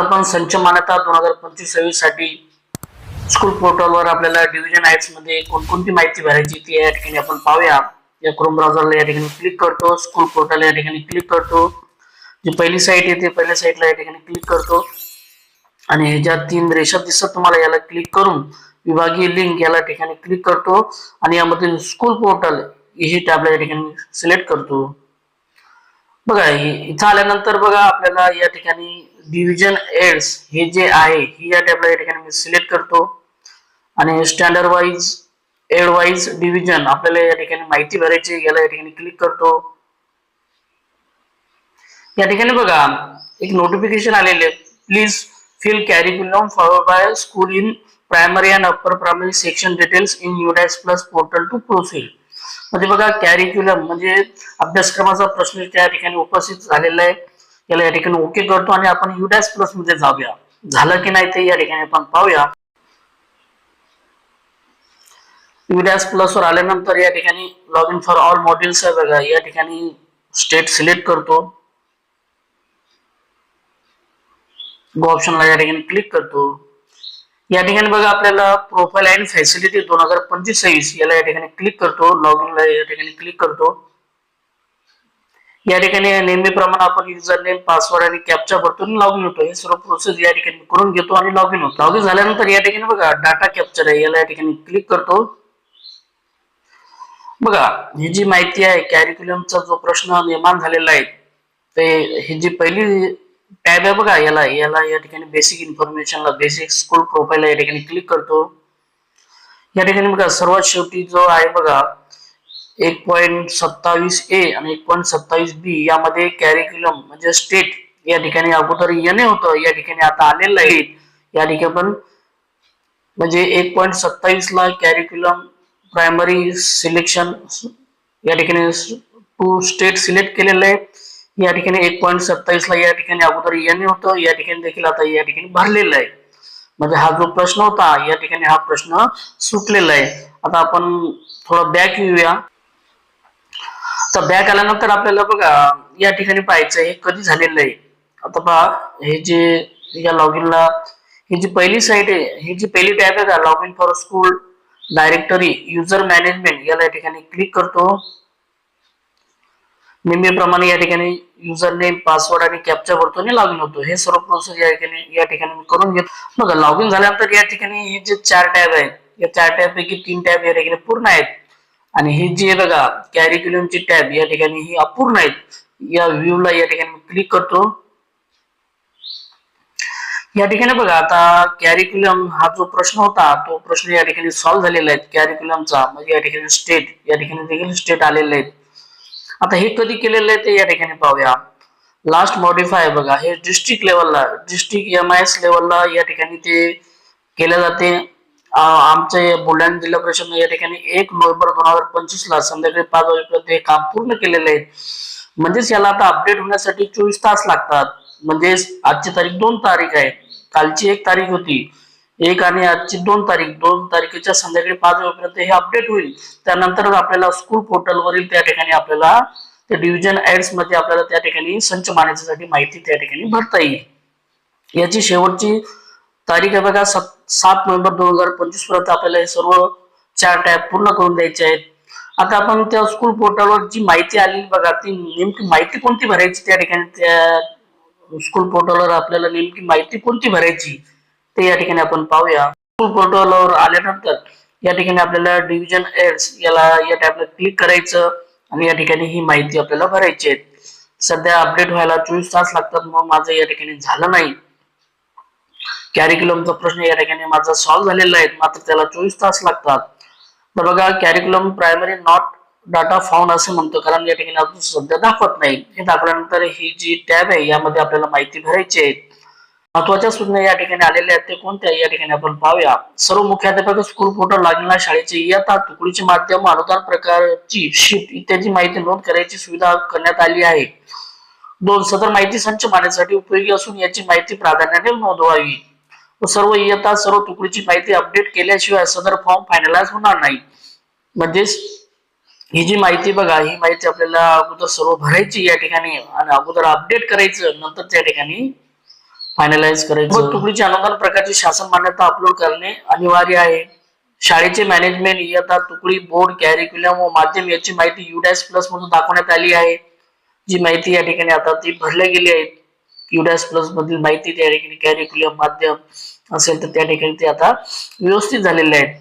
आपण संच मान्यता दोन हजार पंचवीस सव्वीससाठी स्कूल पोर्टलवर आपल्याला डिव्हिजन आयट्समध्ये कोणकोणती माहिती भरायची ती या ठिकाणी आपण पाहूया. या क्रोम ब्राउझरला या ठिकाणी क्लिक करतो. स्कूल पोर्टल या ठिकाणी क्लिक करतो. जी पहिली साईट येते पहिल्या साईटला या ठिकाणी क्लिक करतो. आणि ह्याच्या तीन रेषा दिसत तुम्हाला. याला क्लिक करून विभागीय लिंक याला ठिकाणी क्लिक करतो. आणि यामधील स्कूल पोर्टल ही टॅबला या ठिकाणी सिलेक्ट करतो. बघा इथं आल्यानंतर बघा आपल्याला या ठिकाणी डिव्हिजन एड्स हे जे आहे ही या टॅबला या ठिकाणी मी सिलेक्ट करतो. आणि standard wise ed wise division आपल्याला या ठिकाणी माहिती भरायची याला या ठिकाणी क्लिक करतो. या ठिकाणी बघा एक नोटिफिकेशन आलेले please fill curriculum follow by school in primary and upper primary section details in UDISE plus portal to profile म्हणजे बघा कॅरिक्युलम म्हणजे अभ्यासक्रमाचा प्रश्न त्या ठिकाणी उपस्थित झालेला आहे. याला या ठिकाणी ओके करतो आणि आपण युडॅस प्लसमध्ये जाऊया. झालं की नाही ते या ठिकाणी आपण पाहूया. युडॅस प्लस वर आल्यानंतर या ठिकाणी log in for all modules आहे बघा. या ठिकाणी स्टेट सिलेक्ट करतो. गो ऑप्शनला या ठिकाणी क्लिक करतो. या ठिकाणी बघा आपल्याला प्रोफाईल अँड फॅसिलिटी दोन हजार पंचवीस सव्वीस याला या ठिकाणी क्लिक करतो. लॉग इनला या ठिकाणी क्लिक करतो. या ठिकाणी नेहमीप्रमाणे आपण युजर नेम पासवर्ड आणि कॅप्चा भरतो आणि लॉग इन होतो. हे सर्व प्रोसेस या ठिकाणी करून घेतो आणि लॉग इन होतो. लॉग इन झाल्यानंतर या ठिकाणी बघा डाटा कॅप्चर आहे. याला या ठिकाणी क्लिक करतो. बघा ही जी माहिती आहे कॅरिक्युलमचा जो प्रश्न निर्माण झालेला आहे ते ही जी पहिली टॅब आहे बघा याला याला या ठिकाणी बेसिक इन्फॉर्मेशनला बेसिक स्कूल प्रोफाईल या ठिकाणी क्लिक करतो. या ठिकाणी बघा सर्वात शेवटी जो आहे बघा एक पॉईंट सत्तावीस ए आणि एक पॉईंट सत्तावीस बी यामध्ये कॅरिक्युलम म्हणजे स्टेट या ठिकाणी अगोदर येणे होतं या ठिकाणी आता आलेलं आहे. या ठिकाणी पण म्हणजे एक पॉईंट सत्तावीस ला कॅरिक्युलम प्रायमरी सिलेक्शन या ठिकाणी टू स्टेट सिलेक्ट केलेलं आहे. या ठिकाणी एक पॉईंट सत्तावीस ला या ठिकाणी अगोदर एन होतं. या ठिकाणी देखील आता या ठिकाणी भरलेलं आहे. म्हणजे हा जो प्रश्न होता या ठिकाणी हा प्रश्न सुटलेला आहे. आता आपण थोडं बॅक येऊया. तर बॅक आल्यानंतर आपल्याला बघा या ठिकाणी पाहायचं हे कधी झालेलं आहे. आता पहा हे जे या लॉग इनला ही जी पहिली साईट आहे ही जी पहिली टॅब आहे का log in for school directory user management याला या ठिकाणी क्लिक करतो. नेहमीप्रमाणे या ठिकाणी युजर नेम पासवर्ड आणि कॅप्चा भरतो आणि लॉग इन होतो हे सर्व प्रोसेस या ठिकाणी या ठिकाणी मी करून घेतो बघा लॉग इन झाल्यानंतर या ठिकाणी हे जे चार टॅब आहेत या चार टॅब पैकी तीन टॅब या ठिकाणी पूर्ण आहेत आणि हे जे आहे बघा कॅरिक्युलमची टॅब या ठिकाणी ही अपूर्ण आहेत या व्ह्यूला या ठिकाणी क्लिक करतो या ठिकाणी बघा आता कॅरिक्युलम हा जो प्रश्न होता तो प्रश्न या ठिकाणी सॉल्व्ह झालेला आहे कॅरिक्युलमचा म्हणजे या ठिकाणी स्टेट या ठिकाणी देखील स्टेट आलेले आहेत आता हे कधी केलेलं आहे ते या ठिकाणी पाहूया. लास्ट मॉडिफाय बघा. हे डिस्ट्रिक्ट लेवलला डिस्ट्रिक्ट एम आय एस लेवलला या ठिकाणी ते केले जाते. आ- आमचे बुलढाणा जिल्हा परिषद या ठिकाणी एक नोव्हेंबर दोन हजार पंचवीस ला संध्याकाळी पाच वाजेपर्यंत हे काम पूर्ण केलेलं आहे. म्हणजेच याला आता अपडेट होण्यासाठी चोवीस तास लागतात. म्हणजेच आजची तारीख दोन तारीख आहे. कालची एक तारीख होती. एक आणि आजची दोन तारीख दोन तारखेच्या संध्याकाळी पाच वाजेपर्यंत हे अपडेट होईल. त्यानंतर आपल्याला स्कूल पोर्टलवरील त्या ठिकाणी आपल्याला त्या डिव्हिजन ऍड्समध्ये आपल्याला त्या ठिकाणी संच मानण्यासाठी माहिती त्या ठिकाणी भरता येईल. याची शेवटची तारीख आहे बघा सात सात नोव्हेंबर दोन हजार पंचवीसपर्यंत आपल्याला हे सर्व चार टॅब पूर्ण करून द्यायचे आहेत. आता आपण त्या स्कूल पोर्टलवर जी माहिती आली बघा ती नेमकी माहिती कोणती भरायची? त्या ठिकाणी त्या स्कूल पोर्टलवर आपल्याला नेमकी माहिती कोणती भरायची? ते या ठिकाणी आपण पाहूया. स्कूल पोर्टलवर आल्यानंतर या ठिकाणी आपल्याला डिव्हिजन एड्स याला या टॅबला क्लिक करायचं आणि या ठिकाणी ही माहिती आपल्याला भरायची आहे. सध्या अपडेट व्हायला चोवीस तास लागतात मग माझं या ठिकाणी झालं नाही. कॅरिक्युलमचा प्रश्न या ठिकाणी माझा सॉल्व्ह झालेला आहे मात्र त्याला चोवीस तास लागतात. तर बघा curriculum primary not data found असं म्हणतो कारण या ठिकाणी अजून सध्या दाखवत नाही. हे दाखवल्यानंतर ही जी टॅब आहे यामध्ये आपल्याला माहिती भरायची आहे. महत्त्वाच्या सूचना या ठिकाणी आलेल्या आहेत. ते कोणत्या? या ठिकाणी आपण पाहूया. सर्व मुख्याध्यापक स्कूल पोर्टल लागलेला शाळेचे इयत्ता तुकडीचे माध्यम अनुदान प्रकारची शिफ्ट इत्यादी माहिती नोंद करायची सुविधा करण्यात आली आहे. दोन सदर माहिती संच मारण्यासाठी उपयोगी असून याची माहिती प्राधान्याने नोंदवावी. सर्व इयत्ता सर्व तुकडीची माहिती अपडेट केल्याशिवाय सदर फॉर्म फायनलाइज होणार नाही. म्हणजेच ही जी माहिती बघा ही माहिती आपल्याला अगोदर सर्व भरायची या ठिकाणी आणि अगोदर अपडेट करायचं नंतर त्या ठिकाणी फायनलाइज करायचं. तुकडीची अनुदान प्रकारची शासन मान्यता अपलोड करणे अनिवार्य आहे. शाळेचे मॅनेजमेंट इयत्ता तुकडी बोर्ड कॅरिक्युलम व माध्यम याची माहिती युडॅस प्लस मधून दाखवण्यात आली आहे. जी माहिती या ठिकाणी आता ती भरल्या गेली आहे युडॅस प्लस मधील माहिती त्या ठिकाणी कॅरिक्युलम माध्यम असेल तर त्या ठिकाणी ते आता व्यवस्थित झालेले आहेत.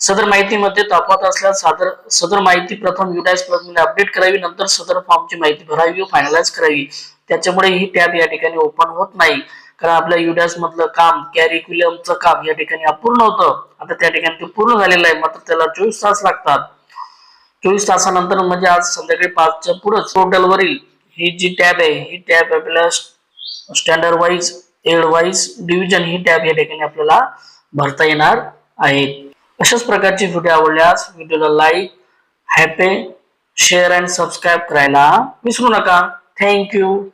सदर माहितीमध्ये तफावत असल्यास सादर सदर माहिती प्रथम युडॅस प्लसमध्ये अपडेट करावी नंतर सदर फॉर्मची माहिती भरावी व फायनलाइज करावी. त्याच्यामुळे ही टॅब या ठिकाणी ओपन होत नाही. कारण आपल्या युडॅस मधलं काम कॅरिक्युलमचं काम या ठिकाणी अपूर्ण होतं. आता त्या ठिकाणी ते पूर्ण झालेलं आहे मात्र त्याला चोवीस तास लागतात. चोवीस तासानंतर म्हणजे आज संध्याकाळी पाचच्या पुढेच पोर्टलवरील ही जी टॅब आहे ही टॅब आपल्याला standard wise ed wise division ही टॅब या ठिकाणी आपल्याला भरता येणार आहे. अशाच प्रकारची व्हिडिओ आवडल्यास व्हिडिओला लाईक हॅपे शेअर अँड सबस्क्राईब करायला विसरू नका. थँक्यू.